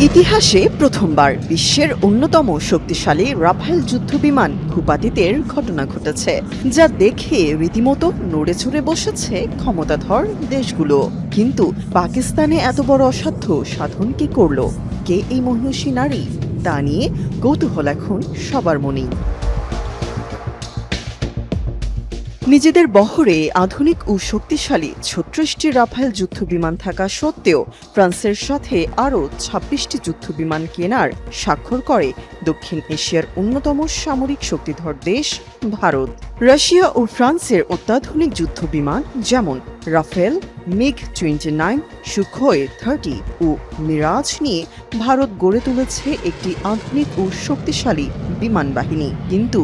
ইতিহাসে প্রথমবার বিশ্বের অন্যতম শক্তিশালী রাফেল যুদ্ধবিমান ভূপাতিতের ঘটনা ঘটেছে, যা দেখে রীতিমতো নড়ে চড়ে বসেছে ক্ষমতাধর দেশগুলো। কিন্তু পাকিস্তানে এত বড় অসাধ্য সাধন কি করল? কে এই মহিষী নারী? তা নিয়ে কৌতূহল এখন সবার মনেই। নিজেদের বহরে আধুনিক ও শক্তিশালী ছত্রিশটি রাফেল যুদ্ধবিমান থাকা সত্ত্বেও ফ্রান্সের সাথে আরও ছাব্বিশটি যুদ্ধবিমান কেনার স্বাক্ষর করে দক্ষিণ এশিয়ার অন্যতম সামরিক শক্তিধর দেশ ভারত। রাশিয়া ও ফ্রান্সের অত্যাধুনিক যুদ্ধবিমান যেমন Rafale MiG twenty nine, Sukhoi thirty ও মিরাজ নিয়ে ভারত গড়ে তুলেছে একটি আধুনিক ও শক্তিশালী বিমান বাহিনী। কিন্তু